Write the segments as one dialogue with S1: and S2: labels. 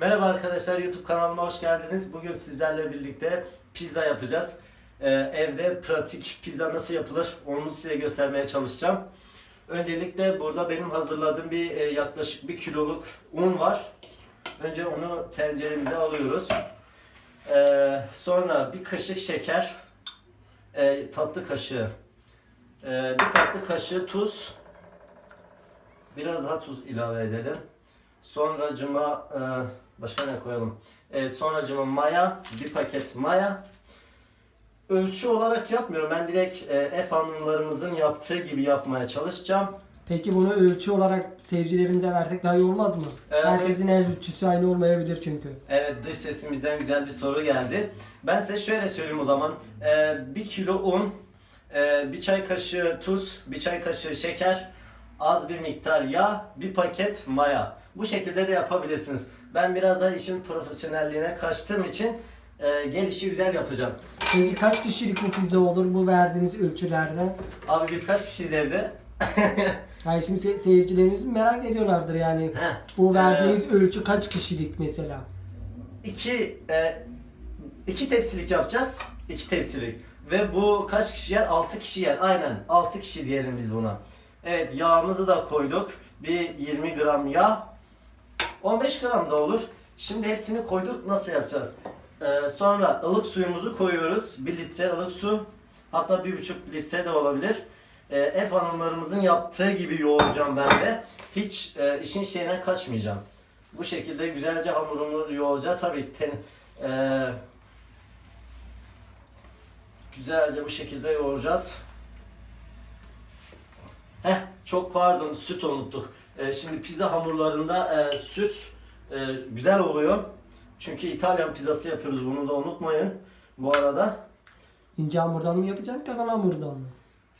S1: Merhaba arkadaşlar YouTube kanalıma hoş geldiniz. Bugün sizlerle birlikte pizza yapacağız. Ee, evde pratik pizza nasıl yapılır onu size göstermeye çalışacağım. Öncelikle burada benim hazırladığım bir e, yaklaşık bir kiloluk un var. Önce onu tenceremize alıyoruz. Ee, sonra bir kaşık şeker, e, tatlı kaşığı, e, bir tatlı kaşığı tuz, biraz daha tuz ilave edelim. Sonracıma e, başka ne koyalım? Evet, sonracıma maya, bir paket maya. Ölçü olarak yapmıyorum. Ben direkt e, F hanımlarımızın yaptığı gibi yapmaya çalışacağım.
S2: Peki bunu ölçü olarak seyircilerimize versek daha iyi olmaz mı?
S1: Evet.
S2: Herkesin el ölçüsü aynı olmayabilir çünkü.
S1: Evet dış sesimizden güzel bir soru geldi. Ben size şöyle söyleyeyim o zaman. Ee, bir kilo un, e, bir çay kaşığı tuz, bir çay kaşığı şeker, az bir miktar yağ, bir paket maya. Bu şekilde de yapabilirsiniz. Ben biraz daha işin profesyonelliğine kaçtığım için e, gelişi güzel yapacağım.
S2: Peki kaç kişilik bu pizza olur bu verdiğiniz ölçülerde?
S1: Abi biz kaç kişiyiz evde?
S2: Yani şimdi se- seyircilerimiz merak ediyorlardır yani.
S1: Heh.
S2: Bu
S1: Ee,
S2: verdiğiniz ölçü kaç kişilik mesela?
S1: iki, e, iki tepsilik yapacağız. İki tepsilik. Ve bu kaç kişi yer? 6 kişi yer. Aynen. 6 kişi diyelim biz buna. Evet yağımızı da koyduk. Bir 20 gram yağ. 15 gram da olur. Şimdi hepsini koyduk. Nasıl yapacağız? Ee, sonra ılık suyumuzu koyuyoruz. 1 litre ılık su. Hatta 1,5 litre de olabilir. Ee, ev hanımlarımızın yaptığı gibi yoğuracağım ben de. Hiç e, işin şeyine kaçmayacağım. Bu şekilde güzelce hamurunu yoğuracağız. Tabii ten, e, güzelce bu şekilde yoğuracağız. Heh, çok pardon süt unuttuk. E, şimdi pizza hamurlarında e, süt e, güzel oluyor. Çünkü İtalyan pizzası yapıyoruz bunu da unutmayın. Bu arada
S2: İnce hamurdan mı yapacaksın kalan hamurdan mı?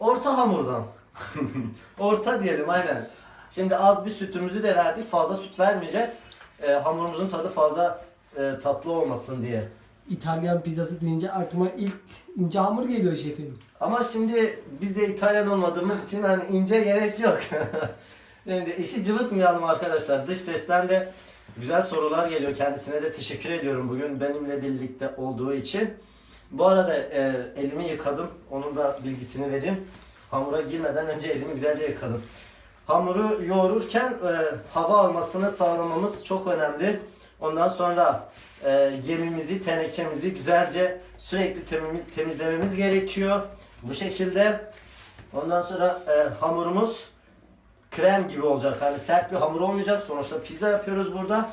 S1: orta hamurdan. orta diyelim aynen. Şimdi az bir sütümüzü de verdik. Fazla süt vermeyeceğiz. E, hamurumuzun tadı fazla e, tatlı olmasın diye.
S2: İtalyan pizzası deyince aklıma ilk ince hamur geliyor şefim.
S1: Ama şimdi biz de İtalyan olmadığımız için hani ince gerek yok. Şimdi işi cıvıtmayalım arkadaşlar. Dış sesten de güzel sorular geliyor. Kendisine de teşekkür ediyorum bugün benimle birlikte olduğu için. Bu arada e, elimi yıkadım. Onun da bilgisini vereyim. Hamura girmeden önce elimi güzelce yıkadım. Hamuru yoğururken e, hava almasını sağlamamız çok önemli. Ondan sonra e, gemimizi, tenekemizi güzelce sürekli temi- temizlememiz gerekiyor. Bu şekilde. Ondan sonra e, hamurumuz krem gibi olacak. Hani sert bir hamur olmayacak. Sonuçta pizza yapıyoruz burada.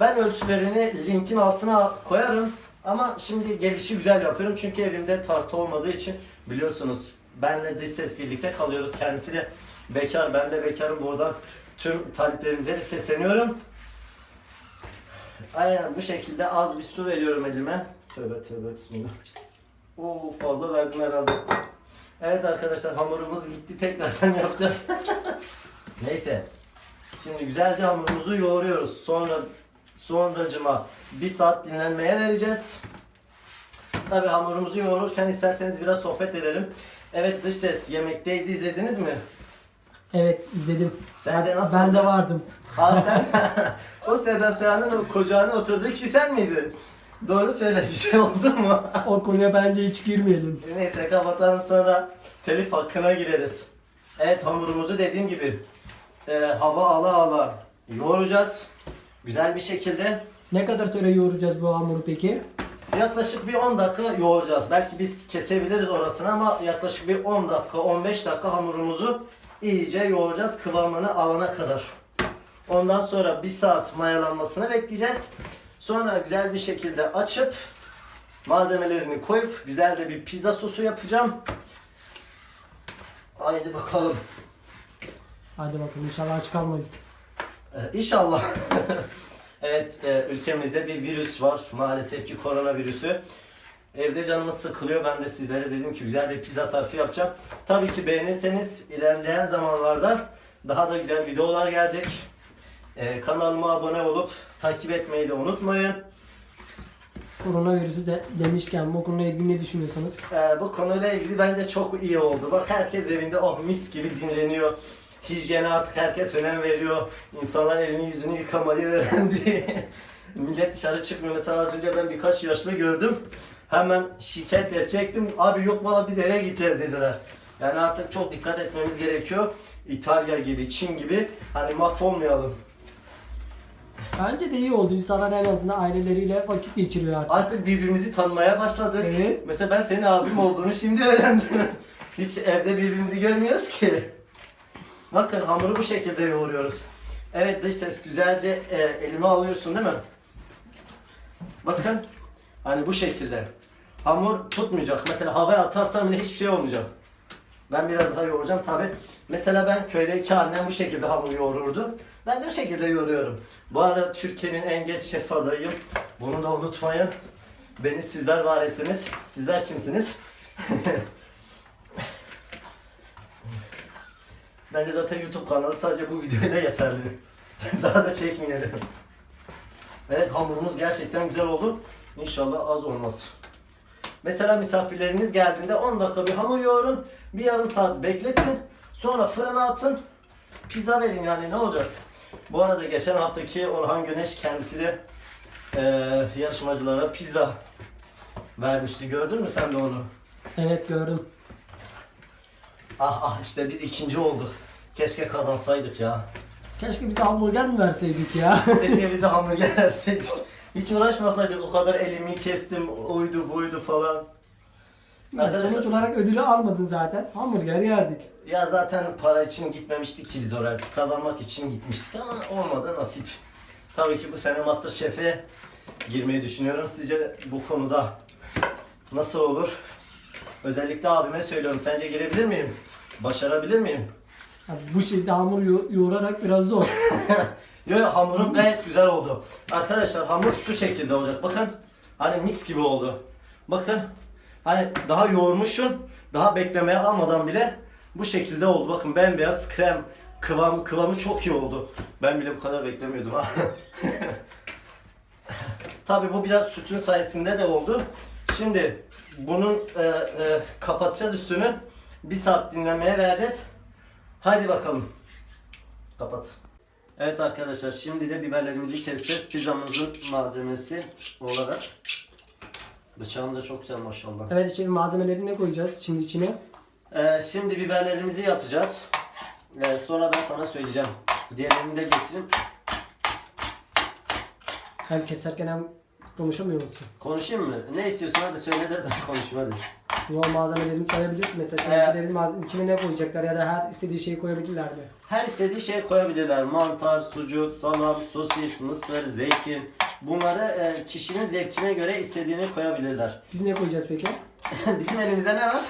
S1: Ben ölçülerini linkin altına koyarım. Ama şimdi gelişi güzel yapıyorum. Çünkü evimde tartı olmadığı için biliyorsunuz benle dış ses birlikte kalıyoruz. Kendisi de bekar. Ben de bekarım. Buradan tüm taliplerimize de sesleniyorum. Aynen bu şekilde az bir su veriyorum elime. Tövbe tövbe bismillah. Oo fazla verdim herhalde. Evet arkadaşlar hamurumuz gitti tekrardan yapacağız. Neyse. Şimdi güzelce hamurumuzu yoğuruyoruz. Sonra sonracıma bir saat dinlenmeye vereceğiz. Tabi hamurumuzu yoğururken isterseniz biraz sohbet edelim. Evet dış ses yemekteyiz izlediniz mi?
S2: Evet izledim.
S1: Sence nasıl
S2: Ben de vardım.
S1: Aa sen o Seda Sayan'ın o kucağına oturduğu kişi sen miydin? Doğru söyle bir şey oldu mu?
S2: O konuya bence hiç girmeyelim.
S1: Neyse kapatalım sonra telif hakkına gireriz. Evet hamurumuzu dediğim gibi e, hava ala ala yoğuracağız. Güzel bir şekilde.
S2: Ne kadar süre yoğuracağız bu hamuru peki?
S1: Yaklaşık bir 10 dakika yoğuracağız. Belki biz kesebiliriz orasını ama yaklaşık bir 10 dakika 15 dakika hamurumuzu iyice yoğuracağız kıvamını alana kadar. Ondan sonra bir saat mayalanmasını bekleyeceğiz. Sonra güzel bir şekilde açıp malzemelerini koyup güzel de bir pizza sosu yapacağım. Haydi bakalım.
S2: Hadi bakalım inşallah aç kalmayız.
S1: Ee, İnşallah. evet, e, ülkemizde bir virüs var. Maalesef ki koronavirüsü. Evde canımız sıkılıyor. Ben de sizlere dedim ki güzel bir pizza tarifi yapacağım. Tabii ki beğenirseniz ilerleyen zamanlarda daha da güzel videolar gelecek. Ee, kanalıma abone olup takip etmeyi de unutmayın.
S2: Koronavirüsü de demişken bu konuyla ilgili ne düşünüyorsunuz?
S1: Ee, bu konuyla ilgili bence çok iyi oldu. Bak herkes evinde oh mis gibi dinleniyor. hijyene artık herkes önem veriyor. İnsanlar elini yüzünü yıkamayı öğrendi. Millet dışarı çıkmıyor. Mesela az önce ben birkaç yaşlı gördüm. Hemen şikayet edecektim. Abi yok valla biz eve gideceğiz dediler. Yani artık çok dikkat etmemiz gerekiyor. İtalya gibi, Çin gibi hani mahvolmayalım.
S2: Bence de iyi oldu. İnsanlar en azından aileleriyle vakit geçiriyor artık.
S1: Artık birbirimizi tanımaya başladık.
S2: Evet.
S1: Mesela ben senin abim olduğunu şimdi öğrendim. Hiç evde birbirimizi görmüyoruz ki. Bakın hamuru bu şekilde yoğuruyoruz. Evet dış ses güzelce e, elime alıyorsun değil mi? Bakın hani bu şekilde. Hamur tutmayacak. Mesela havaya atarsam bile hiçbir şey olmayacak. Ben biraz daha yoğuracağım tabi. Mesela ben köydeki annem bu şekilde hamur yoğururdu. Ben de o şekilde yoğuruyorum. Bu arada Türkiye'nin en genç şef adayım. Bunu da unutmayın. Beni sizler var ettiniz. Sizler kimsiniz? Bence zaten YouTube kanalı sadece bu videoyla yeterli. Daha da çekmeyelim. Evet hamurumuz gerçekten güzel oldu. İnşallah az olmaz. Mesela misafirleriniz geldiğinde 10 dakika bir hamur yoğurun. Bir yarım saat bekletin. Sonra fırına atın. Pizza verin yani ne olacak? Bu arada geçen haftaki Orhan Güneş kendisi de eee, yarışmacılara pizza vermişti. Gördün mü sen de onu?
S2: Evet gördüm.
S1: Ah ah işte biz ikinci olduk. Keşke kazansaydık ya.
S2: Keşke bize hamburger mi verseydik ya?
S1: Keşke biz de hamburger yerseydik. Hiç uğraşmasaydık o kadar elimi kestim, oydu buydu falan. Arkadaşlar-
S2: Sonuç olarak ödülü almadın zaten. Hamburger yerdik.
S1: Ya zaten para için gitmemiştik ki biz oraya. Kazanmak için gitmiştik ama olmadı nasip. Tabii ki bu sene Masterchef'e girmeyi düşünüyorum. Sizce bu konuda nasıl olur? Özellikle abime söylüyorum. Sence girebilir miyim? Başarabilir miyim?
S2: Ya bu şekilde hamur yo- yoğurarak biraz zor.
S1: Yo, yo, hamurum gayet güzel oldu. Arkadaşlar hamur şu şekilde olacak. Bakın hani mis gibi oldu. Bakın hani daha yoğurmuşum. Daha beklemeye almadan bile bu şekilde oldu. Bakın bembeyaz krem kıvam kıvamı çok iyi oldu. Ben bile bu kadar beklemiyordum ha. Tabii bu biraz sütün sayesinde de oldu. Şimdi bunun e, e, kapatacağız üstünü. Bir saat dinlemeye vereceğiz. Haydi bakalım. Kapat. Evet arkadaşlar şimdi de biberlerimizi keseceğiz. Pizzamızın malzemesi olarak. Bıçağım da çok güzel maşallah.
S2: Evet şimdi malzemeleri ne koyacağız şimdi içine?
S1: Ee, şimdi biberlerimizi yapacağız. Ee, sonra ben sana söyleyeceğim. Diğerlerini de getireyim.
S2: Hem keserken hem konuşamıyor musun?
S1: Konuşayım mı? Ne istiyorsun hadi söyle de ben konuşayım hadi.
S2: Bu malzemelerini sayabilirsin. Mesela
S1: Ee,
S2: içine ne koyacaklar ya da her istediği şeyi koyabilirler mi?
S1: Her istediği şey koyabilirler. Mantar, sucuk, salam, sosis, mısır, zeytin. Bunları e, kişinin zevkine göre istediğini koyabilirler.
S2: Biz ne koyacağız peki?
S1: Bizim elimizde ne var?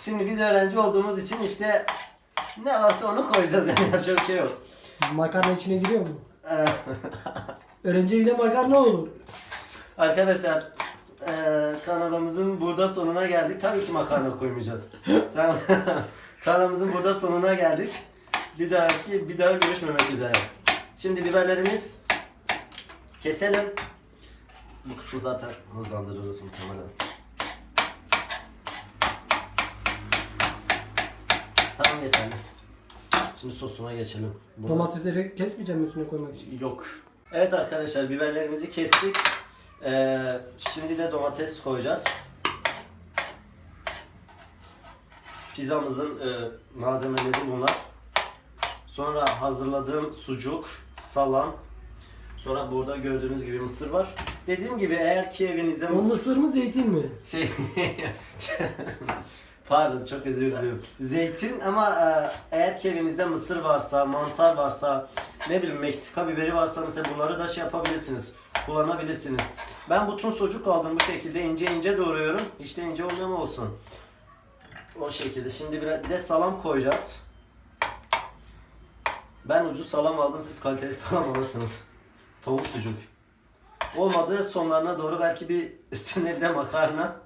S1: Şimdi biz öğrenci olduğumuz için işte ne varsa onu koyacağız yani yapacak bir şey yok.
S2: Makarna içine giriyor mu?
S1: Ee,
S2: Öğrenci evinde makarna olur.
S1: Arkadaşlar eee kanalımızın burada sonuna geldik. Tabii ki makarna koymayacağız. Sen kanalımızın burada sonuna geldik. Bir dahaki bir daha görüşmemek üzere. Şimdi biberlerimiz keselim. Bu kısmı zaten hızlandırırız muhtemelen. Tamam yeterli. Şimdi sosuna geçelim. Bunu-
S2: Domatesleri kesmeyeceğim üstüne koymak için.
S1: Yok. Evet arkadaşlar biberlerimizi kestik. Ee, şimdi de domates koyacağız. Pizzamızın e, malzemeleri bunlar. Sonra hazırladığım sucuk, salam. Sonra burada gördüğünüz gibi mısır var. Dediğim gibi eğer ki evinizde
S2: O
S1: mısır...
S2: mısır mı zeytin mi?
S1: Şey... Pardon çok özür diliyorum. Zeytin ama e, eğer ki evinizde mısır varsa, mantar varsa, ne bileyim Meksika biberi varsa mesela bunları da şey yapabilirsiniz. Kullanabilirsiniz. Ben bütün sucuk aldım bu şekilde ince ince doğruyorum. İşte ince olmuyor mu olsun. O şekilde. Şimdi bir de salam koyacağız. Ben ucuz salam aldım. Siz kaliteli salam alırsınız. Tavuk sucuk. Olmadı sonlarına doğru belki bir üstüne de makarna.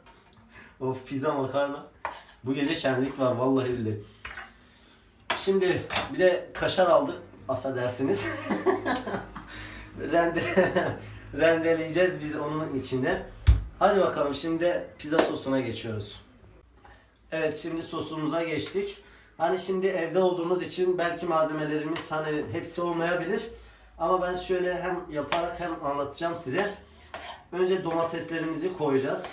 S1: Of pizza makarna. Bu gece şenlik var vallahi billahi. Şimdi bir de kaşar aldık. Affedersiniz. Rende, rendeleyeceğiz biz onun içinde. Hadi bakalım şimdi pizza sosuna geçiyoruz. Evet şimdi sosumuza geçtik. Hani şimdi evde olduğumuz için belki malzemelerimiz hani hepsi olmayabilir. Ama ben şöyle hem yaparak hem anlatacağım size. Önce domateslerimizi koyacağız.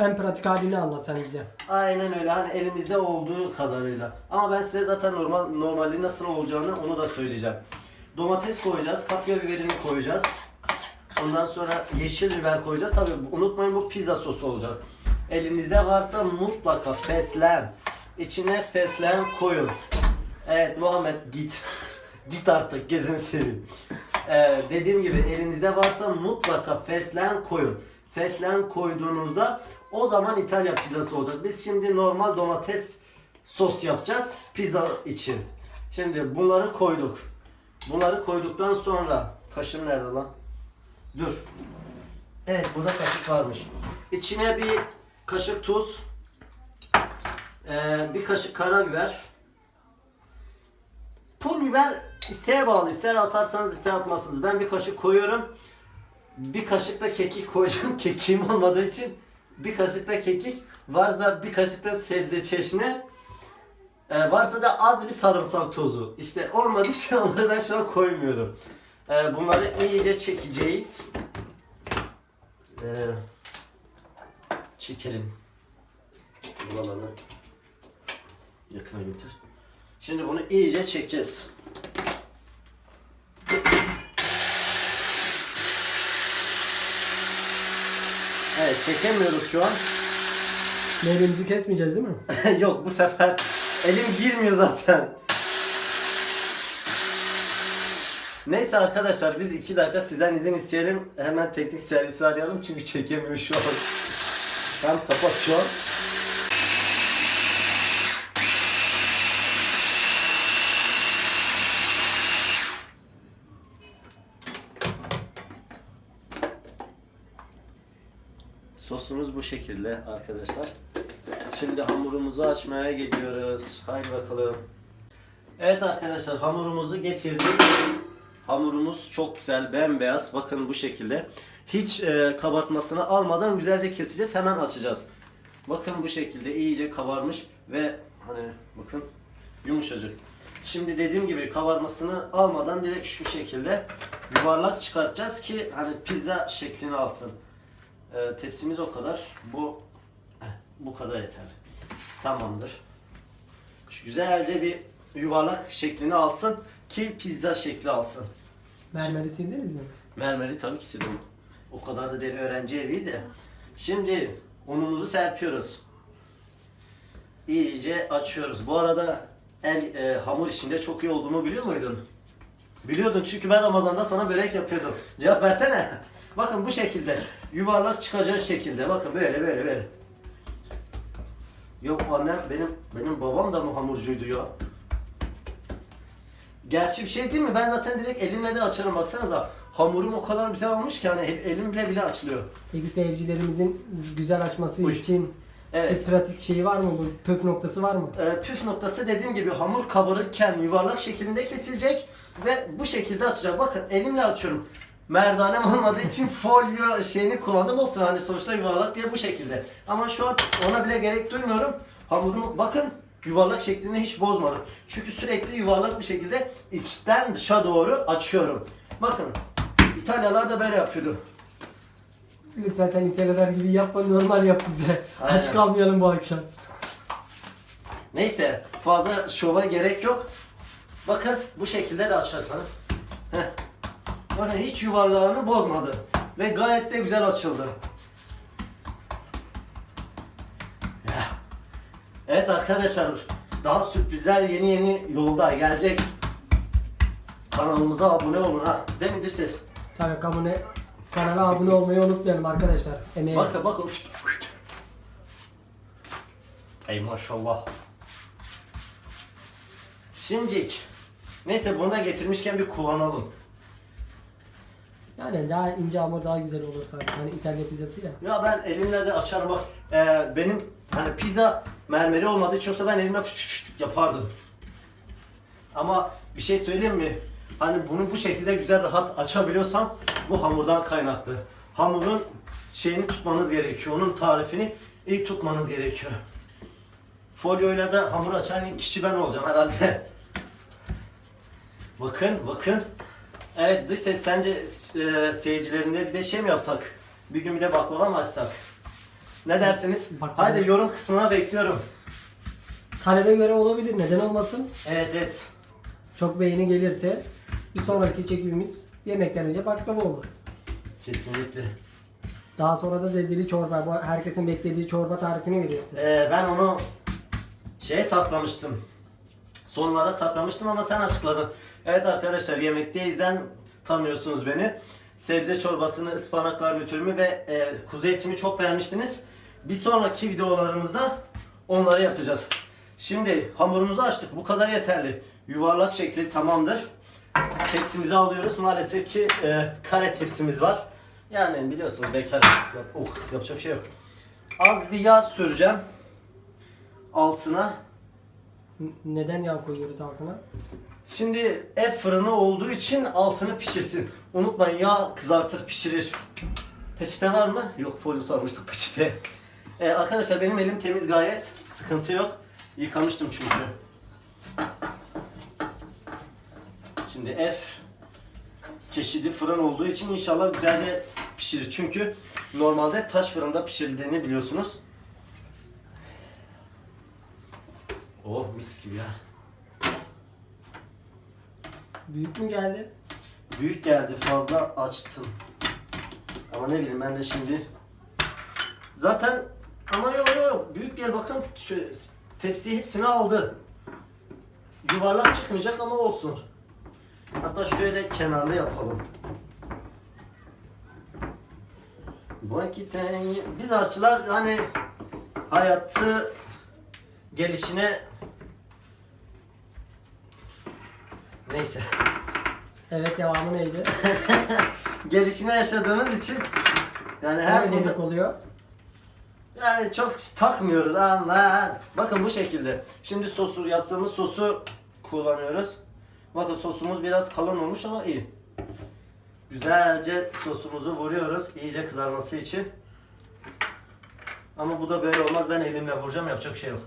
S2: En pratik halini anlat sen bize.
S1: Aynen öyle hani elimizde olduğu kadarıyla. Ama ben size zaten normal normali nasıl olacağını onu da söyleyeceğim. Domates koyacağız, kapya biberini koyacağız. Ondan sonra yeşil biber koyacağız. Tabii unutmayın bu pizza sosu olacak. Elinizde varsa mutlaka fesleğen. İçine fesleğen koyun. Evet Muhammed git. Git artık gezin seveyim. Ee, dediğim gibi elinizde varsa mutlaka fesleğen koyun. Fesleğen koyduğunuzda o zaman İtalya pizzası olacak. Biz şimdi normal domates sos yapacağız pizza için. Şimdi bunları koyduk. Bunları koyduktan sonra kaşığım nerede lan? Dur. Evet burada kaşık varmış. İçine bir kaşık tuz, ee, bir kaşık karabiber, pul biber isteğe bağlı. İster atarsanız ister atmazsınız. Ben bir kaşık koyuyorum. Bir kaşık da kekik koyacağım. Kekiğim olmadığı için bir kaşık da kekik. Varsa bir kaşık da sebze çeşni. Ee, varsa da az bir sarımsak tozu. İşte olmadığı için ben şu an koymuyorum. Ee, bunları iyice çekeceğiz. Ee, çekelim. Buralarını yakına getir. Şimdi bunu iyice çekeceğiz. Evet çekemiyoruz şu an.
S2: Meyvemizi kesmeyeceğiz değil mi?
S1: Yok bu sefer elim girmiyor zaten. Neyse arkadaşlar biz iki dakika sizden izin isteyelim. Hemen teknik servisi arayalım çünkü çekemiyor şu an. Tam kapat şu an. Sosumuz bu şekilde arkadaşlar. Şimdi hamurumuzu açmaya gidiyoruz. Haydi bakalım. Evet arkadaşlar hamurumuzu getirdik. Hamurumuz çok güzel bembeyaz. Bakın bu şekilde. Hiç e, kabartmasını almadan güzelce keseceğiz. Hemen açacağız. Bakın bu şekilde iyice kabarmış ve hani bakın yumuşacık. Şimdi dediğim gibi kabarmasını almadan direkt şu şekilde yuvarlak çıkartacağız ki hani pizza şeklini alsın. E, tepsimiz o kadar. Bu bu kadar yeterli. Tamamdır. Şu güzelce bir yuvarlak şeklini alsın ki pizza şekli alsın.
S2: Mermeri sildiniz mi?
S1: Mermeri tabii ki sildim. O kadar da deli öğrenci evi de. Şimdi unumuzu serpiyoruz. İyice açıyoruz. Bu arada el e, hamur işinde çok iyi olduğumu biliyor muydun? Biliyordun çünkü ben Ramazan'da sana börek yapıyordum. Cevap versene. Bakın bu şekilde. Yuvarlak çıkacağı şekilde. Bakın böyle böyle böyle. Yok annem benim benim babam da mı hamurcuydu ya? Gerçi bir şey değil mi? Ben zaten direkt elimle de açarım baksanıza. Hamurum o kadar güzel olmuş ki hani el- elimle bile açılıyor.
S2: Peki seyircilerimizin güzel açması
S1: Buyur.
S2: için
S1: Evet.
S2: bir pratik şeyi var mı? Bu püf noktası var mı?
S1: Ee, püf noktası dediğim gibi hamur kabarırken yuvarlak şeklinde kesilecek ve bu şekilde açacak. Bakın elimle açıyorum. Merdanem olmadığı için folyo şeyini kullandım olsun hani sonuçta yuvarlak diye bu şekilde. Ama şu an ona bile gerek duymuyorum. Hamurumu bakın yuvarlak şeklini hiç bozmadım. Çünkü sürekli yuvarlak bir şekilde içten dışa doğru açıyorum. Bakın İtalyalar da böyle yapıyordu.
S2: Lütfen sen İtalyalar gibi yapma normal yap bize.
S1: Aynen.
S2: Aç kalmayalım bu akşam.
S1: Neyse fazla şova gerek yok. Bakın bu şekilde de açarsanız. Heh. Bakın hiç yuvarlağını bozmadı. Ve gayet de güzel açıldı. Evet arkadaşlar daha sürprizler yeni yeni yolda gelecek. Kanalımıza abone olun ha. Değil mi ses?
S2: Tabii kanala, kanala abone olmayı unutmayalım arkadaşlar. Emeğe.
S1: Bakın bakın. Şşt, şşt. Ey maşallah. Şimdicik. Neyse bunu da getirmişken bir kullanalım.
S2: Yani daha ince hamur daha güzel olur sanki. Hani İtalya pizzası ya.
S1: Ya ben elimle de açarım bak. Ee, benim hani pizza mermeri olmadığı için yoksa ben elimle fış fış yapardım. Ama bir şey söyleyeyim mi? Hani bunu bu şekilde güzel rahat açabiliyorsam bu hamurdan kaynaklı. Hamurun şeyini tutmanız gerekiyor. Onun tarifini iyi tutmanız gerekiyor. folyoyla da hamur açan kişi ben olacağım herhalde. bakın bakın. Evet dış ses sence e, seyircilerinde bir de şey mi yapsak? Bir gün bir de baklava mı açsak? Ne dersiniz?
S2: Baklava.
S1: Hadi yorum kısmına bekliyorum.
S2: Talebe göre olabilir. Neden olmasın?
S1: Evet evet.
S2: Çok beğeni gelirse bir sonraki çekimimiz yemekten önce baklava olur.
S1: Kesinlikle.
S2: Daha sonra da zezeli çorba. Bu herkesin beklediği çorba tarifini verirsin.
S1: Ee, ben onu şeye saklamıştım. Sonlara saklamıştım ama sen açıkladın. Evet arkadaşlar Yemekteyiz'den tanıyorsunuz beni. Sebze çorbasını, ıspanak garnitürümü ve e, kuzu etimi çok beğenmiştiniz. Bir sonraki videolarımızda onları yapacağız. Şimdi hamurumuzu açtık. Bu kadar yeterli. Yuvarlak şekli tamamdır. Tepsimizi alıyoruz. Maalesef ki e, kare tepsimiz var. Yani biliyorsunuz bekar. Yap, oh, yapacak bir şey yok. Az bir yağ süreceğim altına.
S2: Neden yağ koyuyoruz altına?
S1: Şimdi ev fırını olduğu için altını pişirsin. Unutmayın yağ kızartır pişirir. Peçete var mı? Yok folyo sarmıştık peçete. Ee, arkadaşlar benim elim temiz gayet. Sıkıntı yok. Yıkamıştım çünkü. Şimdi ev çeşidi fırın olduğu için inşallah güzelce pişirir. Çünkü normalde taş fırında pişirildiğini biliyorsunuz. Oh mis gibi ya.
S2: Büyük mü geldi?
S1: Büyük geldi fazla açtım. Ama ne bileyim ben de şimdi zaten ama yok yok büyük değil bakın şu tepsi hepsini aldı. Yuvarlak çıkmayacak ama olsun. Hatta şöyle kenarlı yapalım. Vakite biz aşçılar hani hayatı gelişine neyse
S2: Evet devamı neydi?
S1: gelişine yaşadığımız için yani her
S2: Her
S1: konuda
S2: demek oluyor.
S1: yani çok takmıyoruz ama bakın bu şekilde. Şimdi sosu yaptığımız sosu kullanıyoruz. Bakın sosumuz biraz kalın olmuş ama iyi. Güzelce sosumuzu vuruyoruz iyice kızarması için. Ama bu da böyle olmaz. Ben elimle vuracağım. Yapacak bir şey yok.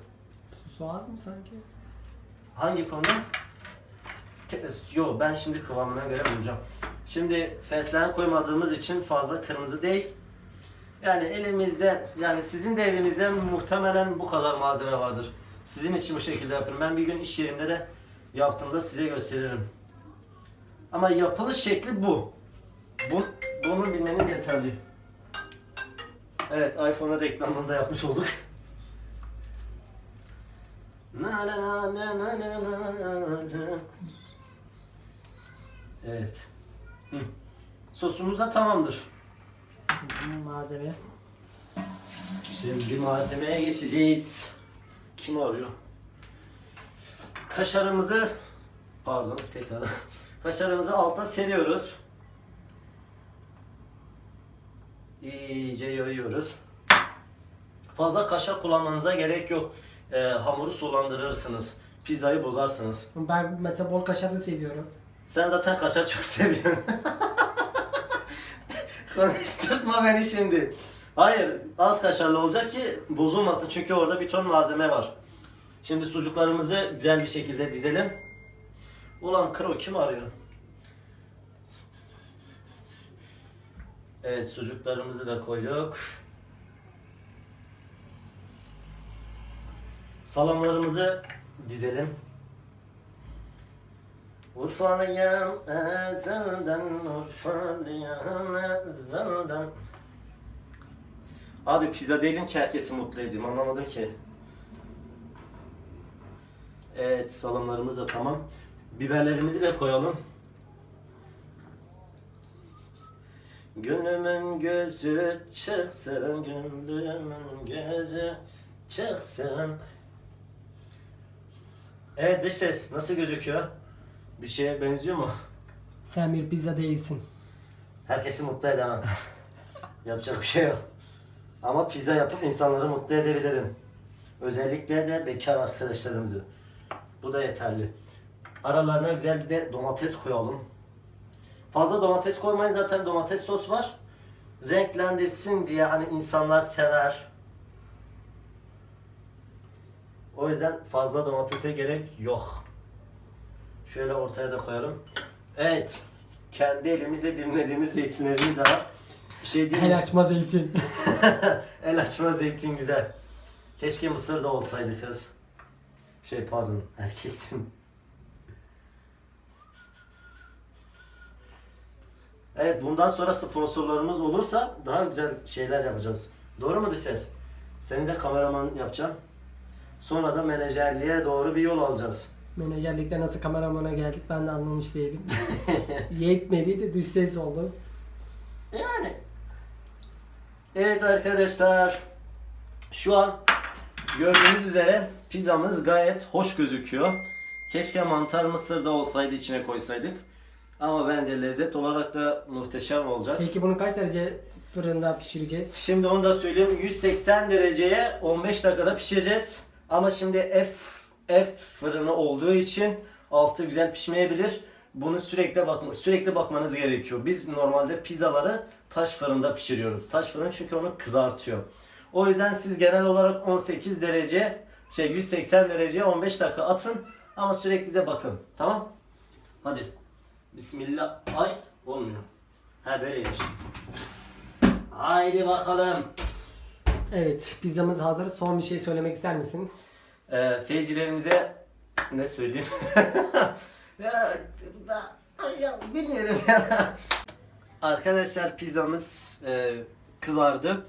S2: Su az mı sanki?
S1: Hangi konuda? Yo ben şimdi kıvamına göre vuracağım. Şimdi fesleğen koymadığımız için fazla kırmızı değil. Yani elimizde yani sizin de evinizde muhtemelen bu kadar malzeme vardır. Sizin için bu şekilde yapıyorum. Ben bir gün iş yerimde de yaptığımda size gösteririm. Ama yapılış şekli bu. bu bunu bilmeniz yeterli. Evet iPhone'a reklamını da yapmış olduk. Na na na na na na na. Evet. Hı. Sosumuz da tamamdır.
S2: Malzeme.
S1: Şimdi malzemeye geçeceğiz. Kim arıyor? Kaşarımızı pardon tekrar. Kaşarımızı alta seriyoruz. İyice yoyuyoruz. Fazla kaşar kullanmanıza gerek yok. Ee, hamuru sulandırırsınız. Pizzayı bozarsınız.
S2: Ben mesela bol kaşarlı seviyorum.
S1: Sen zaten kaşar çok seviyorsun. Konuşturma beni şimdi. Hayır, az kaşarlı olacak ki bozulmasın çünkü orada bir ton malzeme var. Şimdi sucuklarımızı güzel bir şekilde dizelim. Ulan Kro kim arıyor? Evet, sucuklarımızı da koyduk. Salamlarımızı dizelim. Urfalıyam ezelden, Urfalıyam ezelden. Abi pizza değilim ki mutlu edeyim anlamadım ki. Evet salamlarımız da tamam. Biberlerimizi de koyalım. Gönlümün gözü çıksın, gönlümün gözü çıksın. Evet dış ses nasıl gözüküyor? Bir şeye benziyor mu?
S2: Sen bir pizza değilsin.
S1: Herkesi mutlu edemem. Yapacak bir şey yok. Ama pizza yapıp insanları mutlu edebilirim. Özellikle de bekar arkadaşlarımızı. Bu da yeterli. Aralarına güzel bir de domates koyalım. Fazla domates koymayın zaten domates sos var. Renklendirsin diye hani insanlar sever. O yüzden fazla domatese gerek yok. Şöyle ortaya da koyalım. Evet. Kendi elimizle dinlediğimiz zeytinlerimiz daha. Bir şey değil mi?
S2: El açma zeytin.
S1: El açma zeytin güzel. Keşke mısır da olsaydı kız. Şey pardon erkeksin. Evet bundan sonra sponsorlarımız olursa daha güzel şeyler yapacağız. Doğru mu ses? Seni de kameraman yapacağım. Sonra da menajerliğe doğru bir yol alacağız.
S2: Menajerlikte nasıl kameramana geldik ben de anlamış değilim. Yetmedi de dış ses oldu.
S1: Yani. Evet arkadaşlar. Şu an gördüğünüz üzere pizzamız gayet hoş gözüküyor. Keşke mantar mısır da olsaydı içine koysaydık. Ama bence lezzet olarak da muhteşem olacak.
S2: Peki bunu kaç derece fırında pişireceğiz?
S1: Şimdi onu da söyleyeyim. 180 dereceye 15 dakikada pişireceğiz. Ama şimdi F F fırını olduğu için altı güzel pişmeyebilir. Bunu sürekli bakma sürekli bakmanız gerekiyor. Biz normalde pizzaları taş fırında pişiriyoruz. Taş fırın çünkü onu kızartıyor. O yüzden siz genel olarak 18 derece şey 180 dereceye 15 dakika atın ama sürekli de bakın. Tamam? Hadi. Bismillah. Ay olmuyor. Ha böyleymiş. Haydi bakalım.
S2: Evet pizzamız hazır. Son bir şey söylemek ister misin?
S1: Ee, seyircilerimize ne söyleyeyim? ya, ya bilmiyorum ya. Arkadaşlar pizzamız e, kızardı.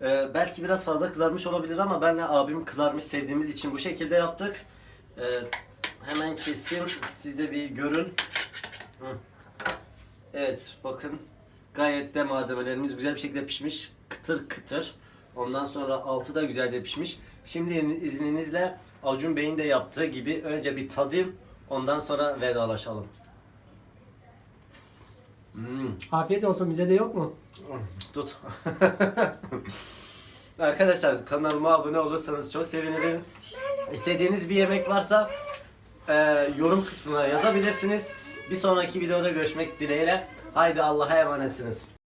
S1: E, belki biraz fazla kızarmış olabilir ama benle abim kızarmış sevdiğimiz için bu şekilde yaptık. E, hemen keseyim. Siz de bir görün. Hı. Evet bakın gayet de malzemelerimiz güzel bir şekilde pişmiş. Kıtır kıtır. Ondan sonra altı da güzelce pişmiş. Şimdi izninizle Acun Bey'in de yaptığı gibi önce bir tadayım. Ondan sonra vedalaşalım. Hmm,
S2: Afiyet olsun bize de yok mu?
S1: tut. Arkadaşlar kanalıma abone olursanız çok sevinirim. İstediğiniz bir yemek varsa e, yorum kısmına yazabilirsiniz. Bir sonraki videoda görüşmek dileğiyle. Haydi Allah'a emanetsiniz.